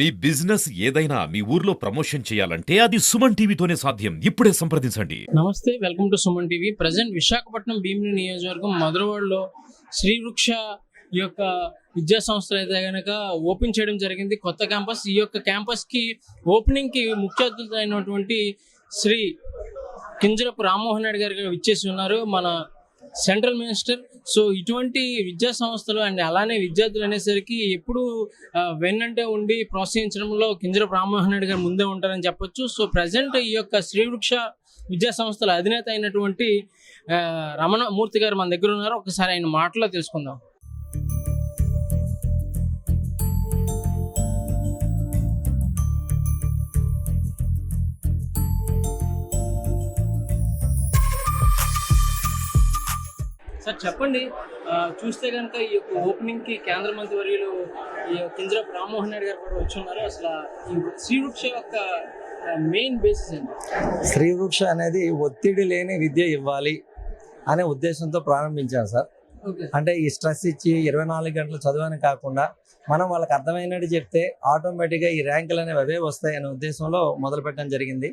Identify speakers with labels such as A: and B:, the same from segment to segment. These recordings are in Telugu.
A: మీ బిజినెస్ ఏదైనా మీ ఊర్లో ప్రమోషన్ చేయాలంటే అది సుమన్ టీవీతోనే సాధ్యం. ఇప్పుడే సంప్రదించండి.
B: నమస్తే welcome to Suman TV. Present Visakhapatnam Bheemili నియోజకవర్గం మధురవాడలో శ్రీవృక్ష ఈ యొక్క విద్యా సంస్థలు అయితే కనుక ఓపెన్ చేయడం జరిగింది. కొత్త క్యాంపస్. ఈ యొక్క క్యాంపస్కి ఓపెనింగ్కి ముఖ్య అతిథి అయినటువంటి శ్రీ కింజరపు రామ్మోహన్ నాయుడు గారు విచ్చేసి ఉన్నారు. మన సెంట్రల్ మినిస్టర్. సో ఇటువంటి విద్యా సంస్థలు అండ్ అలానే విద్యార్థులు అనేసరికి ఎప్పుడు వెన్నంటే ఉండి ప్రోత్సహించడంలో కింజర రామ్మోహన్ నాయుడు గారు ముందే ఉంటారని చెప్పొచ్చు. సో ప్రజెంట్ ఈ యొక్క శ్రీవృక్ష విద్యా సంస్థల అధినేత అయినటువంటి రమణమూర్తి గారు మన దగ్గర ఉన్నారు. ఒకసారి ఆయన మాటలో తెలుసుకుందాం. సార్ చెప్పండి. చూస్తే కనుక ఈ యొక్క ఓపెనింగ్కి కేంద్ర మంత్రి వర్యులు ఈ కింజరపు రామ్మోహన్ నాయుడు గారు కూడా వచ్చి ఉన్నారు. అసలు ఈ శ్రీవృక్ష యొక్క మెయిన్ బేసిస్ ఏంటి?
C: శ్రీవృక్ష అనేది ఒత్తిడి లేని విద్య ఇవ్వాలి అనే ఉద్దేశంతో ప్రారంభించాం సార్. అంటే ఈ స్ట్రెస్ ఇచ్చి ఇరవై నాలుగు గంటలు చదవని కాకుండా మనం వాళ్ళకి అర్థమైనట్టు చెప్తే ఆటోమేటిక్గా ఈ ర్యాంకులు అనేవి అవే వస్తాయి అనే ఉద్దేశంలో మొదలు పెట్టడం జరిగింది.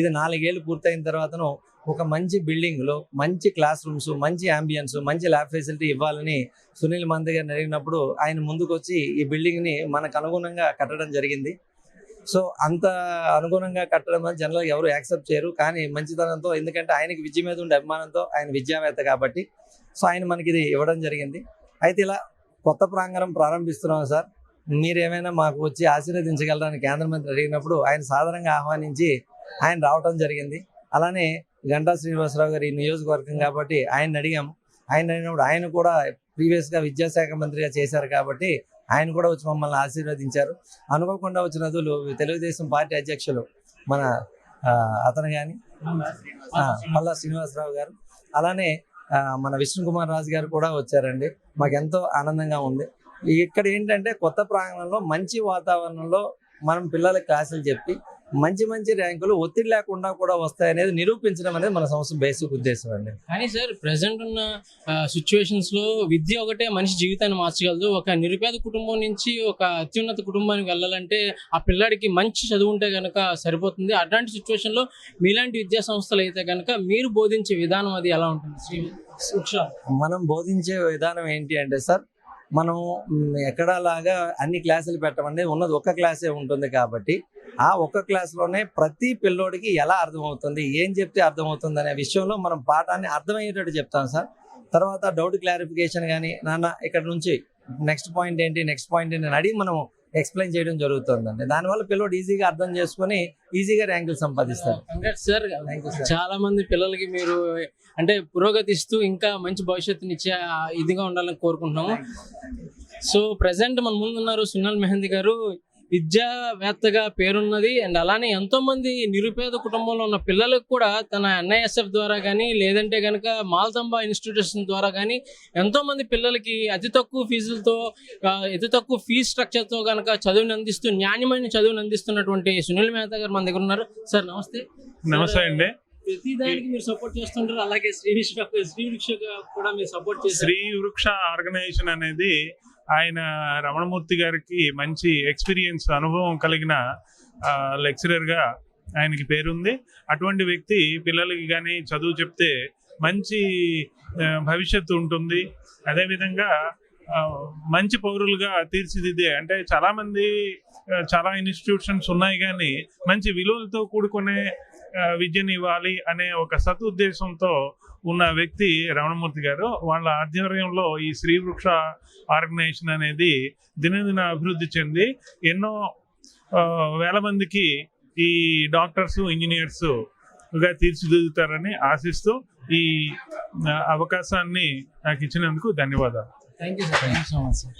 C: ఇది నాలుగేళ్ళు పూర్తయిన తర్వాతను ఒక మంచి బిల్డింగ్లో మంచి క్లాస్ రూమ్స్ మంచి అంబియన్స్ మంచి ల్యాబ్ ఫెసిలిటీ ఇవ్వాలని సునీల్ మంది గారిని అడిగినప్పుడు ఆయన ముందుకు వచ్చి ఈ బిల్డింగ్ని మనకు అనుగుణంగా కట్టడం జరిగింది. సో అంత అనుగుణంగా కట్టడం అనేది జనరల్గా ఎవరు యాక్సెప్ట్ చేయరు. కానీ మంచితనంతో ఎందుకంటే ఆయనకి విద్య మీద ఉండే అభిమానంతో ఆయన విద్యావేత్త కాబట్టి సో ఆయన మనకి ఇది ఇవ్వడం జరిగింది. అయితే ఇలా కొత్త ప్రాంగణం ప్రారంభిస్తున్నాం సార్. మీరేమైనా మాకు వచ్చి ఆశీర్వదించగలరని కేంద్ర మంత్రి అడిగినప్పుడు ఆయన సాధారణంగా ఆహ్వానించి ఆయన రావటం జరిగింది. అలానే గంటా శ్రీనివాసరావు గారి నియోజకవర్గం కాబట్టి ఆయన అడిగాము. ఆయన అడిగినప్పుడు ఆయన కూడా ప్రీవియస్గా విద్యాశాఖ మంత్రిగా చేశారు కాబట్టి ఆయన కూడా వచ్చి మమ్మల్ని ఆశీర్వదించారు. అనుకోకుండా వచ్చిన నదులు తెలుగుదేశం పార్టీ అధ్యక్షులు మన అతను కానీ మల్లా శ్రీనివాసరావు గారు అలానే మన విష్ణు కుమార్ రాజు గారు కూడా వచ్చారండి. మాకెంతో ఆనందంగా ఉంది. ఇక్కడ ఏంటంటే కొత్త ప్రాంగణంలో మంచి వాతావరణంలో మనం పిల్లలకి క్లాసులు చెప్పి మంచి మంచి ర్యాంకులు ఒత్తిడి లేకుండా కూడా వస్తాయనేది నిరూపించడం అనేది మన సంస్థ బేసిక్ ఉద్దేశం అండి.
B: కానీ సార్ ప్రెసెంట్ ఉన్న సిచ్యువేషన్స్లో విద్య ఒకటే మనిషి జీవితాన్ని మార్చగలదు. ఒక నిరుపేద కుటుంబం నుంచి ఒక అత్యున్నత కుటుంబానికి వెళ్ళాలంటే ఆ పిల్లాడికి మంచి చదువు ఉంటే కనుక సరిపోతుంది. అట్లాంటి సిచ్యువేషన్లో మీలాంటి విద్యా సంస్థలు అయితే కనుక మీరు బోధించే విధానం అది ఎలా ఉంటుంది?
C: మనం బోధించే విధానం ఏంటి అంటే సార్ మనం ఎక్కడలాగా అన్ని క్లాసులు పెట్టమండి ఉన్నది ఒక్క క్లాసే ఉంటుంది కాబట్టి ఆ ఒక్క క్లాస్లోనే ప్రతి పిల్లోడికి ఎలా అర్థమవుతుంది ఏం చెప్తే అర్థమవుతుంది అనే విషయంలో మనం పాఠాన్ని అర్థమయ్యేటట్టు చెప్తాం సార్. తర్వాత డౌట్ క్లారిఫికేషన్ కానీ నాన్న ఇక్కడ నుంచి నెక్స్ట్ పాయింట్ ఏంటి నెక్స్ట్ పాయింట్ ఏంటి అని అడిగి మనం ఎక్స్ప్లెయిన్ చేయడం జరుగుతుందండి. దానివల్ల పిల్లోడు ఈజీగా అర్థం చేసుకొని ఈజీగా ర్యాంకులు సంపాదిస్తారు
B: సార్ చాలా మంది పిల్లలకి మీరు అంటే పురోగతిస్తూ ఇంకా మంచి భవిష్యత్తునిచ్చే ఆ ఇదిగా ఉండాలని కోరుకుంటున్నాము. సో ప్రజెంట్ మన ముందు ఉన్నారు సునల్ మెహందీ గారు. విద్యావేత్తగా పేరున్నది. అండ్ అలానే ఎంతో మంది నిరుపేద కుటుంబంలో ఉన్న పిల్లలకు కూడా తన ఎన్ఐఎస్ఎఫ్ ద్వారా కానీ లేదంటే కనుక మాల్తంబా ఇన్స్టిట్యూషన్ ద్వారా కానీ ఎంతో మంది పిల్లలకి అతి తక్కువ ఫీజులతో అతి తక్కువ ఫీజు స్ట్రక్చర్తో కనుక చదువుని అందిస్తూ నాణ్యమైన చదువుని అందిస్తున్నటువంటి సునీల్ మెహతా గారు మన దగ్గర ఉన్నారు. సార్ నమస్తే.
D: నమస్తే అండి.
B: ప్రతి దానికి మీరు సపోర్ట్ చేస్తుంటారు. అలాగే శ్రీ శ్రీ విశ్వ కూడా మీరు సపోర్ట్ చేస్తారు
D: శ్రీ వృక్ష ఆర్గనైజేషన్ అనేది ఆయన రమణమూర్తి గారికి మంచి ఎక్స్పీరియన్స్ అనుభవం కలిగిన లెక్చరర్గా ఆయనకి పేరుంది. అటువంటి వ్యక్తి పిల్లలకి కానీ చదువు చెప్తే మంచి భవిష్యత్తు ఉంటుంది. అదేవిధంగా మంచి పౌరులుగా తీర్చిదిద్దే అంటే చాలామంది చాలా ఇన్స్టిట్యూషన్స్ ఉన్నాయి కానీ మంచి విలువలతో కూడుకునే విద్యని విద్యను ఇవ్వాలి అనే ఒక సదుద్దేశంతో ఉన్న వ్యక్తి రమణమూర్తి గారు వాళ్ళ ఆధ్వర్యంలో ఈ శ్రీ వృక్ష ఆర్గనైజేషన్ అనేది దినదిన అభివృద్ధి చెంది ఎన్నో ఆ, వేల మందికి ఈ డాక్టర్స్ ఇంజనీర్స్గా తీర్చిదిద్దుతారని ఆశిస్తూ ఈ అవకాశాన్ని నాకు ఇచ్చినందుకు ధన్యవాదాలు.
B: Thank you sir thank you so much sir